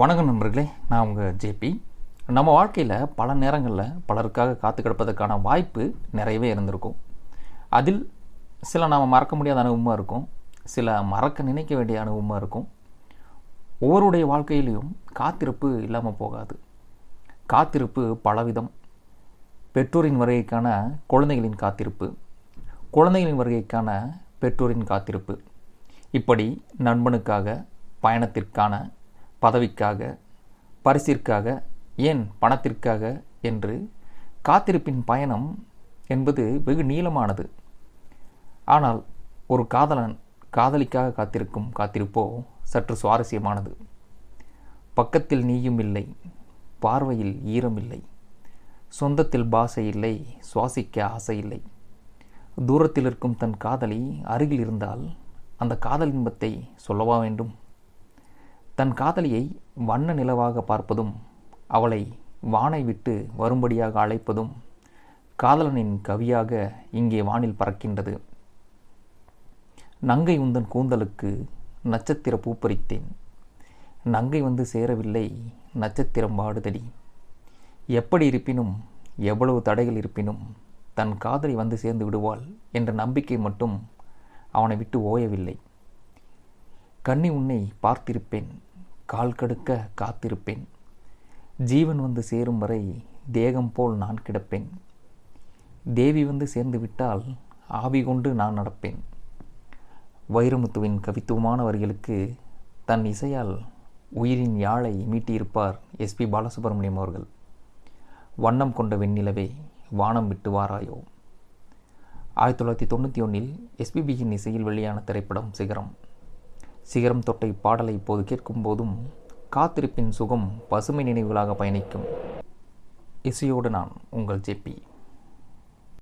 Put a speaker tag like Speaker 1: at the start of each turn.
Speaker 1: வணக்கம் நண்பர்களே நான் உங்கள் ஜேபி. நம்ம வாழ்க்கையில் பல நேரங்களில் பலருக்காக காத்து கிடப்பதற்கான வாய்ப்பு நிறையவே இருந்திருக்கும். அதில் சில நாம் மறக்க முடியாத அனுபவமாக இருக்கும் சில மறக்க நினைக்க வேண்டிய அனுபவமாக இருக்கும். ஒவ்வொருடைய வாழ்க்கையிலையும் காத்திருப்பு இல்லாமல் போகாது. காத்திருப்பு பலவிதம். பெற்றோரின் வருகைக்கான குழந்தைகளின் காத்திருப்பு குழந்தைகளின் வருகைக்கான பெற்றோரின் காத்திருப்பு. இப்படி நண்பனுக்காக பயணத்திற்கான பதவிக்காக பரிசிற்காக ஏன் பணத்திற்காக என்று காத்திருப்பின் பயணம் என்பது வெகு நீளமானது. ஆனால் ஒரு காதலன் காதலிக்காக காத்திருக்கும் காத்திருப்போ சற்று சுவாரஸ்யமானது. பக்கத்தில் நீயும் இல்லை பார்வையில் ஈரம் இல்லை சொந்தத்தில் பாசை இல்லை சுவாசிக்க ஆசை இல்லை. தூரத்தில் இருக்கும் தன் காதலி அருகில் இருந்தால் அந்த காதல் இன்பத்தை சொல்லவா வேண்டும்? தன் காதலியை வண்ண நிலவாக பார்ப்பதும் அவளை வானை விட்டு வரும்படியாக அழைப்பதும் காதலனின் கவியாக இங்கே வானில் பறக்கின்றது. நங்கை உந்தன் கூந்தலுக்கு நட்சத்திர பூப்பறித்தேன் நங்கை வந்து சேரவில்லை நட்சத்திரம் வாடுதடி. எப்படி இருப்பினும் எவ்வளவு தடைகள் இருப்பினும் தன் காதலி வந்து சேர்ந்து விடுவாள் என்ற நம்பிக்கை மட்டும் அவனை விட்டு ஓயவில்லை. கண்ணி உன்னை பார்த்திருப்பேன் கால் கடுக்க காத்திருப்பேன். ஜீவன் வந்து சேரும் வரை தேகம் போல் நான் கிடப்பேன். தேவி வந்து சேர்ந்து விட்டால் ஆவி கொண்டு நான் நடப்பேன். வைரமுத்துவின் கவித்துவமான வரிகளுக்கு தன் இசையால் உயிரின் யாழை மீட்டியிருப்பார் எஸ்பி பாலசுப்ரமணியம் அவர்கள். வண்ணம் கொண்ட வெண்ணிலவே வானம் விட்டு வாராயோ. ஆயிரத்தி தொள்ளாயிரத்தி தொண்ணூற்றி ஒன்றில் எஸ்பிபியின் இசையில் வெளியான திரைப்படம் சிகரம். சிகரம் தொட்ட இப்பாடலை இப்போது கேட்கும் போதும் காத்திருப்பின் சுகம் பசுமை நினைவுகளாக பயணிக்கும். இசையோடு நான் உங்கள் ஜேபி